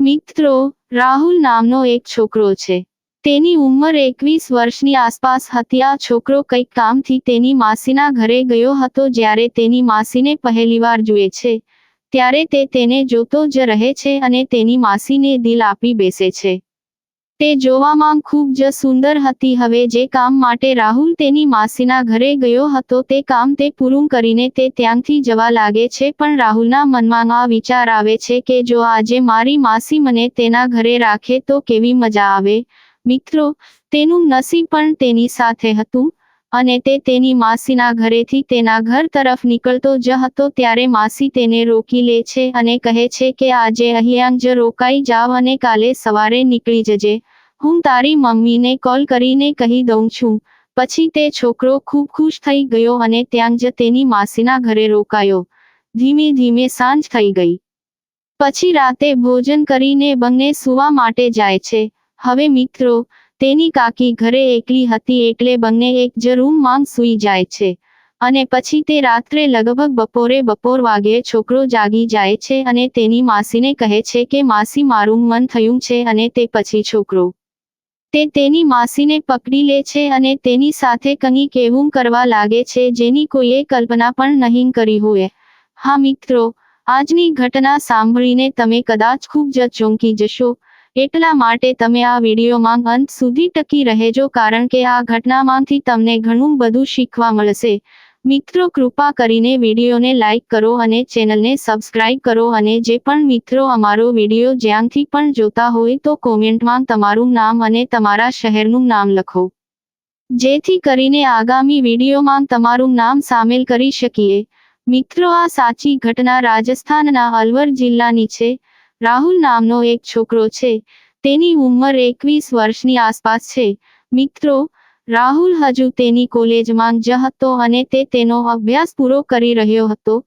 મિત્રો, રાહુલ નામનો એક છોકરો છે. તેની ઉંમર એકવીસ વર્ષની આસપાસ હતી. આ છોકરો કંઈક કામથી તેની માસીના ઘરે ગયો હતો. જ્યારે તેની માસીને પહેલીવાર જુએ છે, ત્યારે તે તેને જોતો જ રહે છે અને તેની માસીને દિલ આપી બેસે છે. તે જોવામાં ખૂબ જ સુંદર હતી. હવે જે કામ માટે રાહુલ તેની માસીના ઘરે ગયો હતો તે કામ તે પૂરું કરીને તે ત્યાંથી જવા લાગે છે. પણ રાહુલના મનમાં આ વિચાર આવે છે કે જો આજે મારી માસી મને તેના ઘરે રાખે તો કેવી મજા આવે. મિત્રો, તેનું નસીબ પણ તેની સાથે હતું. અને તે તેની માસીના ઘરેથી તેના ઘર તરફ નીકળતો જ હતો ત્યારે માસી તેને રોકી લે છે અને કહે છે કે આજે અહીંયા રોકાઈ જાવ અને કાલે સવારે નીકળી જજે. હું તારી મમ્મીને કોલ કરીને કહી દઉં છું. પછી તે છોકરો ખૂબ ખુશ થઈ ગયો અને ત્યાં જ તેની માસીના ઘરે રોકાયો. ધીમે ધીમે સાંજ થઈ ગઈ. પછી રાતે ભોજન કરીને બંને સુવા માટે જાય છે. હવે મિત્રો તેની કાકી ઘરે એકલી હતી એટલે બંને એક જ રૂમમાં સૂઈ જાય છે. અને પછી તે રાત્રે લગભગ બપોરે બપોર વાગ્યે છોકરો જાગી જાય છે અને તેની માસીને કહે છે કે, માસી, મારું મન થયું છે અને તે પછી છોકરો. તે તેની માસીને પકડી લે છે અને તેની સાથે કંઈક એવું કરવા લાગે છે જેની કોઈએ કલ્પના પણ નહીં કરી હોય. હા મિત્રો, આજની ઘટના સાંભળીને તમે કદાચ ખૂબ જ ચોંકી જશો. એટલા માટે તમે આ વિડીયોમાં અંત સુધી ટકી રહેજો કારણ કે આ ઘટનામાંથી તમને ઘણું બધું શીખવા મળશે. મિત્રો, કૃપા કરીને વિડીયોને લાઇક કરો અને ચેનલને સબસ્ક્રાઇબ કરો અને જે પણ મિત્રો અમારો વીડિયો જ્યાંથી પણ જોતા હોય તો કોમેન્ટમાં તમારું નામ અને તમારા શહેરનું નામ લખો. જેથી કરીને આગામી વિડીયોમાં તમારું નામ સામેલ કરી શકીએ. મિત્રો, આ સાચી ઘટના રાજસ્થાનના અલવર જિલ્લાની છે. રાહુલ નામનો એક છોકરો છે. તેની ઉંમર એકવીસ વર્ષની આસપાસ છે. મિત્રો, રાહુલ હજુ તેની કોલેજમાં જ હતો અને તે તેનો અભ્યાસ પૂરો કરી રહ્યો હતો.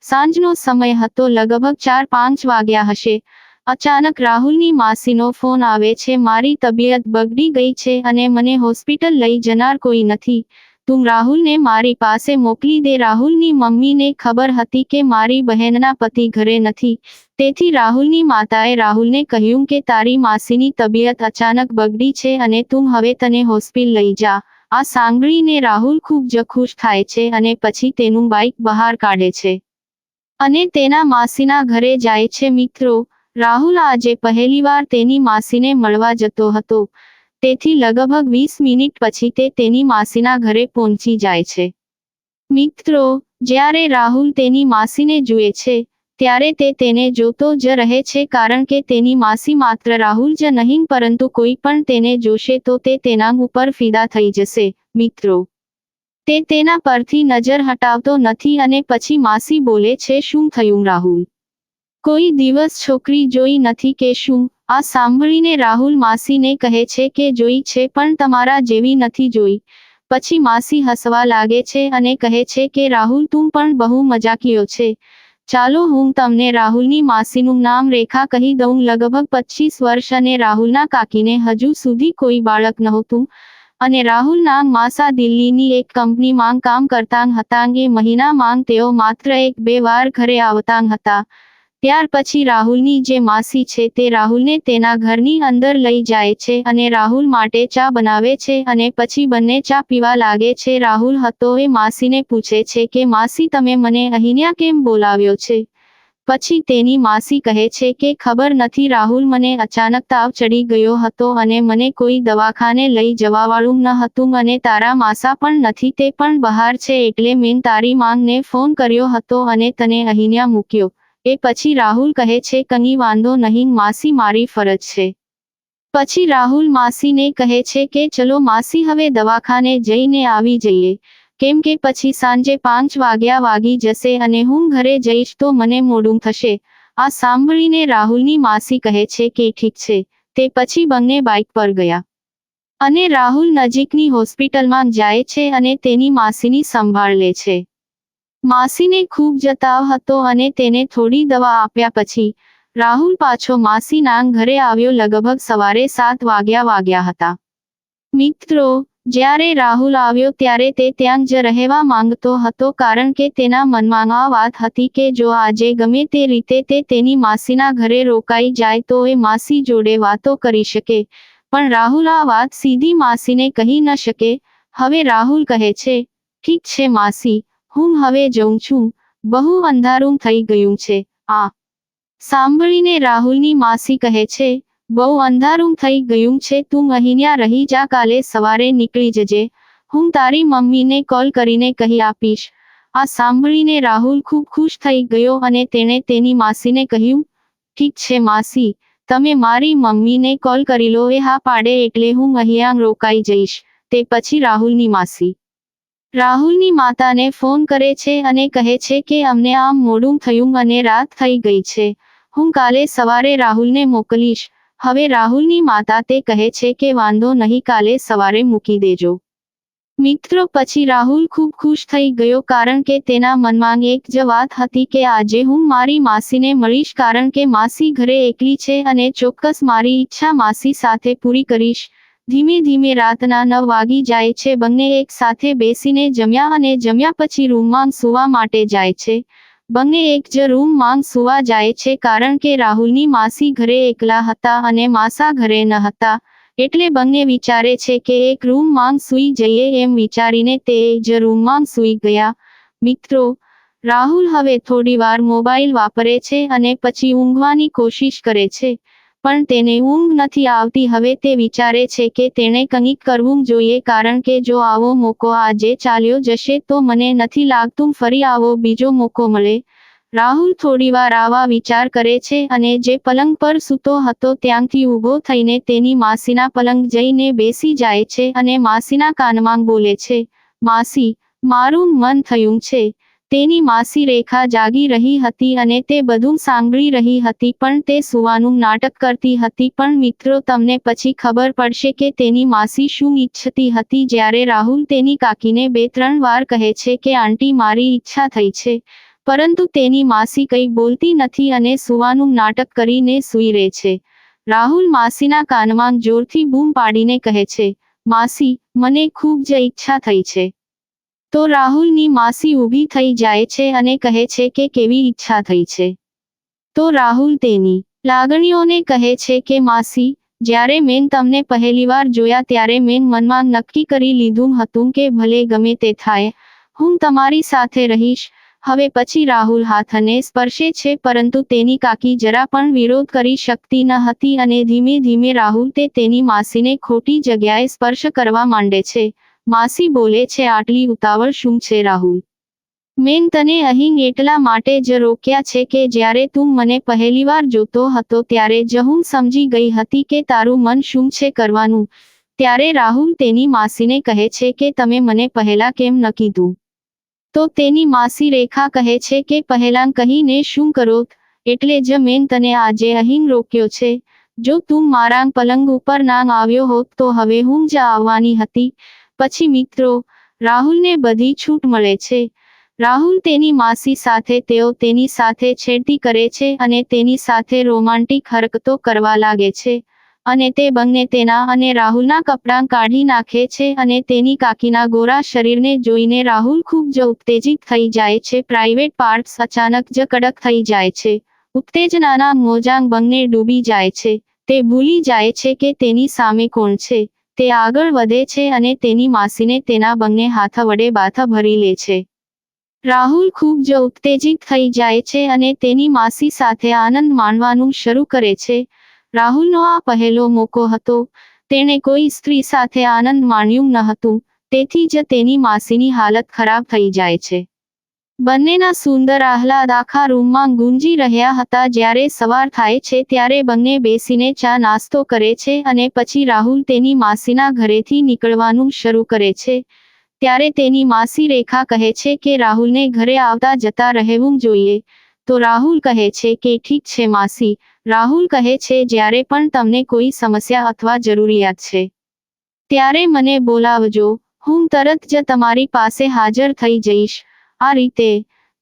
સાંજનો સમય હતો, લગભગ ચાર પાંચ વાગ્યા હશે. અચાનક રાહુલની માસીનો ફોન આવે છે, મારી તબિયત બગડી ગઈ છે અને મને હોસ્પિટલ લઈ જનાર કોઈ નથી. તું રાહુલને મારી પાસે મોકલી દે. રાહુલની મમ્મીને ખબર હતી કે મારી બહેનના પતિ ઘરે નથી. તેથી રાહુલની માતાએ રાહુલને કહ્યું કે તારી માસીની તબિયત અચાનક બગડી છે અને તું હવે તને હોસ્પિટલ લઈ જા. આ સાંભળીને રાહુલ ખૂબ જ ખુશ થાય છે અને પછી તેનું બાઇક બહાર કાઢે છે. અને તેના માસીના ઘરે જાય છે. મિત્રો, રાહુલ આજે પહેલીવાર તેની માસીને મળવા જતો હતો. તેથી લગભગ વીસ મિનિટ પછી તે તેની માસીના ઘરે પહોંચી જાય છે. મિત્રો, જ્યારે રાહુલ તેની માસીને જુએ છે, ત્યારે તે તેને જોતો જ રહે છે કારણ કે તેની માસી માત્ર રાહુલ જ નહીં, પરંતુ કોઈ પણ તેને જોશે તો તે તેના ઉપર ફિદા થઈ જશે. મિત્રો, તે તેના પરથી નજર હટાવતો નથી અને પછી માસી બોલે છે, શું થયું રાહુલ? કોઈ દિવસ છોકરી જોઈ નથી કે શું? આ સાંભળીને રાહુલ માસીને કહે છે કે જોઈ છે, પણ તમારા જેવી નથી જોઈ. પછી માસી હસવા લાગે છે અને કહે છે કે, રાહુલ, તું પણ બહુ મજાકીયો છે. ચાલો, હું તમને રાહુલની માસીનું નામ રેખા કહી દઉં. લગભગ પચીસ વર્ષ અને રાહુલના કાકીને હજુ સુધી કોઈ બાળક નહોતું. અને રાહુલ નામ માસા દિલ્હીની એક કંપનીમાં કામ કરતા હતા. એ મહિનામાં તેઓ માત્ર એક બે વાર ઘરે આવતા હતા. ત્યાર પછી રાહુલની જે માસી છે તે રાહુલને તેના ઘરની અંદર લઈ જાય છે અને રાહુલ માટે ચા બનાવે છે અને પછી બંને ચા પીવા લાગે છે. રાહુલ હતો એ માસીને પૂછે છે કે, માસી, તમે મને અહીંયા કેમ બોલાવ્યો છે? પછી તેની માસી કહે છે કે, ખબર નથી, રાહુલ મને અચાનક તાવ ચડી ગયો હતો અને મને કોઈ દવાખાને લઈ જવાવાળું ન હતું અને તારા માસા પણ નથી, તે પણ બહાર છે એટલે મેં તારી માંગને ફોન કર્યો હતો અને તને અહીંયા મૂક્યો. એ પછી રાહુલ કહે છે, કંઈ વાંધો નહીં, માસી મારી ફરજ છે. પછી રાહુલ માસીને કહે છે કે, ચલો માસી હવે દવાખાને જઈને આવી જઈએ. કેમ કે પછી સાંજે પાંચ વાગ્યા વાગી જશે અને હું ઘરે જઈશ તો મને મોડું થશે. આ સાંભળીને રાહુલની માસી કહે છે કે, ઠીક છે. તે પછી બંને બાઇક પર ગયા. અને રાહુલ નજીકની હોસ્પિટલમાં જાય છે અને તેની માસીની સંભાળ લે છે. માસીને ખૂબ જતાવ હતો અને તેને થોડી દવા આપ્યા પછી, રાહુલ પાછો માસીના ઘરે આવ્યો લગભગ સવારે સાત વાગ્યા વાગ્યા હતા. મિત્રો, જ્યારે રાહુલ આવ્યો ત્યારે તે ત્યાં જ રહેવા માંગતો હતો કારણ કે તેના મનમાં આ વાત હતી કે જો આજે ગમે તે રીતે તે તેની માસીના ઘરે રોકાઈ જાય તો એ માસી જોડે વાતો કરી શકે. પણ રાહુલ આ વાત સીધી માસીને કહી ન શકે. હવે રાહુલ કહે છે, ઠીક છે માસી હું હવે જઉં છું. બહુ અંધારું થઈ ગયું છે. આ સાંભળીને રાહુલની માસી કહે છે, બહુ અંધારું થઈ ગયું છે. તું અહીંયા રહી જા, કાલે સવારે નીકળી જજે. હું તારી મમ્મીને કોલ કરીને કહી આપીશ. આ સાંભળીને રાહુલ ખૂબ ખુશ થઈ ગયો અને તેણે તેની માસીને કહ્યું, ઠીક છે માસી, તમે મારી મમ્મીને કોલ કરી લો. એ હા પાડે એટલે હું અહીંયા રોકાઈ જઈશ. તે પછી રાહુલની માસી રાહુલની માતાને ફોન કરે છે અને કહે છે કે અમને આમ મોડું થયું અને રાત થઈ ગઈ છે. હું કાલે સવારે રાહુલને મોકલીશ. હવે રાહુલની માતા તે કહે છે કે વાંધો નહીં, કાલે સવારે મૂકી દેજો. મિત્રો, પછી રાહુલ ખૂબ ખુશ થઈ ગયો કારણ કે તેના મનમાં એક જ વાત હતી કે આજે હું મારી માસીને મળીશ કારણ કે માસી ઘરે એકલી છે અને ચોક્કસ મારી ઈચ્છા માસી સાથે પૂરી કરીશ. ધીમે ધીમે રાતના નવ વાગી જાય છે. બંને એક સાથે બેસીને જમ્યા અને જમ્યા પછી રૂમમાં સુવા માટે જાય છે. બંને એક જ રૂમમાં સુવા જાય છે કારણ કે રાહુલની માસી ઘરે એકલા હતા અને માસા ઘરે ન હતા. એટલે બંને વિચારે છે કે એક રૂમમાં સૂઈ જઈએ એમ વિચારીને તે જ રૂમમાં સૂઈ ગયા. મિત્રો, રાહુલ હવે થોડીવાર મોબાઈલ વાપરે છે અને પછી ઊંઘવાની કોશિશ કરે છે. પણ તેને ઊંઘ નથી આવતી. હવે તે વિચારે છે કે તેણે કંઈક કરવું જોઈએ, કારણ કે જો આવો મોકો આજે ચાલ્યો જશે તો મને નથી લાગતું ફરી આવો બીજો મોકો મળે. રાહુલ થોડીવાર આવા વિચાર કરે છે અને જે પલંગ પર સૂતો હતો ત્યાંથી ઊભો થઈને તેની માસીના પલંગ જઈને બેસી જાય છે અને માસીના કાનમાં બોલે છે, માસી, મારું મન થયું છે. તેની માસી રેખા જાગી રહી હતી અને તે બધું સાંભળી રહી હતી પણ તે સુવાનું નાટક કરતી હતી પણ મિત્રો તમને પછી ખબર પડશે કે તેની માસી શું ઈચ્છતી હતી જ્યારે રાહુલ તેની કાકીને બે ત્રણ વાર કહે છે કે, આંટી, મારી ઈચ્છા થઈ છે. પરંતુ તેની માસી કંઈ બોલતી નથી અને સુવાનું નાટક કરીને સૂઈ રહે છે. રાહુલ માસીના કાનમાં જોરથી બૂમ પાડીને કહે છે, માસી, મને ખૂબ જ ઈચ્છા થઈ છે. તો રાહુલની માસી ઊભી થઈ જાય છે અને કહે છે કે કેવી ઈચ્છા થઈ છે. તો રાહુલ તેની લાગણીઓને કહે છે કે, માસી, જ્યારે મેં તમને પહેલીવાર જોયા ત્યારે મેં મનમાં નક્કી કરી લીધું હતું કે ભલે ગમે તે થાય, હું તમારી સાથે રહીશ. હવે પછી રાહુલ હાથને સ્પર્શે છે પરંતુ તેની કાકી જરા પણ વિરોધ કરી શકતી ન હતી અને ધીમે ધીમે રાહુલ તે તેની માસીને ખોટી જગ્યાએ સ્પર્શ કરવા માંડે છે. માસી બોલે છે, આટલી ઉતાવળ શું છે, રાહુલ? મેં તને અહીં એટલા માટે જ રોક્યા છે કે જ્યારે તું મને પહેલીવાર જોતો હતો ત્યારે જ હું સમજી ગઈ હતી કે તારું મન શું છે કરવાનું. ત્યારે રાહુલ તેની માસીને કહે છે કે તમે મને પહેલા કેમ ન કીધું? તો તેની માસી રેખા કહે છે કે પહેલા કહીને શું કરો? એટલે જ મેં તને આજે અહીં રોક્યો છે. જો તું મારા પલંગ ઉપર ના આવ્યો હોત તો હવે હું જ આવવાની હતી. પછી મિત્રો, રાહુલને બધી છૂટ મળે છે. રાહુલ તેની માસી સાથે, તેઓ તેની સાથે છેડતી કરે છે અને તેની સાથે રોમાન્ટિક હરકતો કરવા લાગે છે. અને તે બંને તેના અને રાહુલના કપડાં કાઢી નાખે છે અને તેની કાકીના ગોરા શરીરને જોઈને રાહુલ ખૂબ જ ઉત્તેજિત થઈ જાય છે. પ્રાઇવેટ પાર્ટ્સ અચાનક જ કડક થઈ જાય છે. ઉત્તેજનાના મોજાંગ બંને ડૂબી જાય છે. તે ભૂલી જાય છે કે તેની સામે કોણ છે. તે આગળ વધે છે અને તેની માસીને તેના બંને હાથ વડે બાથા ભરી લે છે. રાહુલ ખૂબ જ ઉત્તેજિત થઈ જાય છે અને તેની માસી સાથે આનંદ માણવાનું શરૂ કરે છે. રાહુલનો આ પહેલો મોકો હતો. તેણે કોઈ સ્ત્રી સાથે આનંદ માણ્યું ન હતું. તેથી જ તેની માસીની હાલત ખરાબ થઈ જાય છે. બંનેના સુંદર આહલાદ આખા રૂમમાં ગુંજી રહ્યા હતા જ્યારે સવાર થાય છે ત્યારે બંને બેસીને ચા નાસ્તો કરે છે અને પછી રાહુલ તેની માસીના ઘરેથી નીકળવાનું શરૂ કરે છે. ત્યારે તેની માસી રેખા કહે છે કે રાહુલને ઘરે આવતા જતા રહેવું જોઈએ. તો રાહુલ કહે છે કે ઠીક છે માસી. રાહુલ કહે છે જ્યારે પણ તમને કોઈ સમસ્યા અથવા જરૂરિયાત છે. ત્યારે મને બોલાવજો. હું તરત જ તમારી પાસે હાજર થઈ જઈશ. આ રીતે,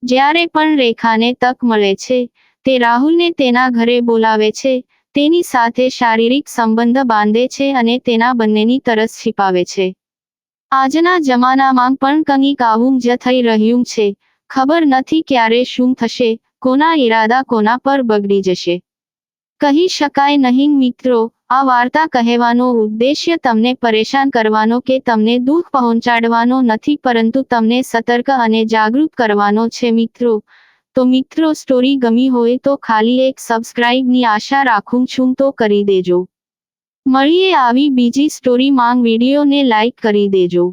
જ્યારે પણ રેખાને તક મળે છે, તે રાહુલને તેના ઘરે બોલાવે છે, તેની સાથે શારીરિક સંબંધ બાંધે છે અને તેના બંનેની તરસ છિપાવે છે. આજના જમાનામાં પણ કંઈક આવું જ થઈ રહ્યું છે, ખબર નથી ક્યારે શું થશે, કોના ઈરાદા કોના પર બગડી જશે. કહી શકાય નહીં મિત્રો આ વાર્તા કહેવાનો ઉદ્દેશ્ય તમને પરેશાન કરવાનો કે તમને દુઃખ પહોંચાડવાનો નથી, પરંતુ તમને સતર્ક અને જાગૃત કરવાનો છે મિત્રો. તો મિત્રો સ્ટોરી ગમી હોય તો ખાલી એક સબસ્ક્રાઇબની આશા રાખું છું, તો કરી દેજો. મળીએ આવી બીજી સ્ટોરી માંગ વિડીયોને લાઈક કરી દેજો.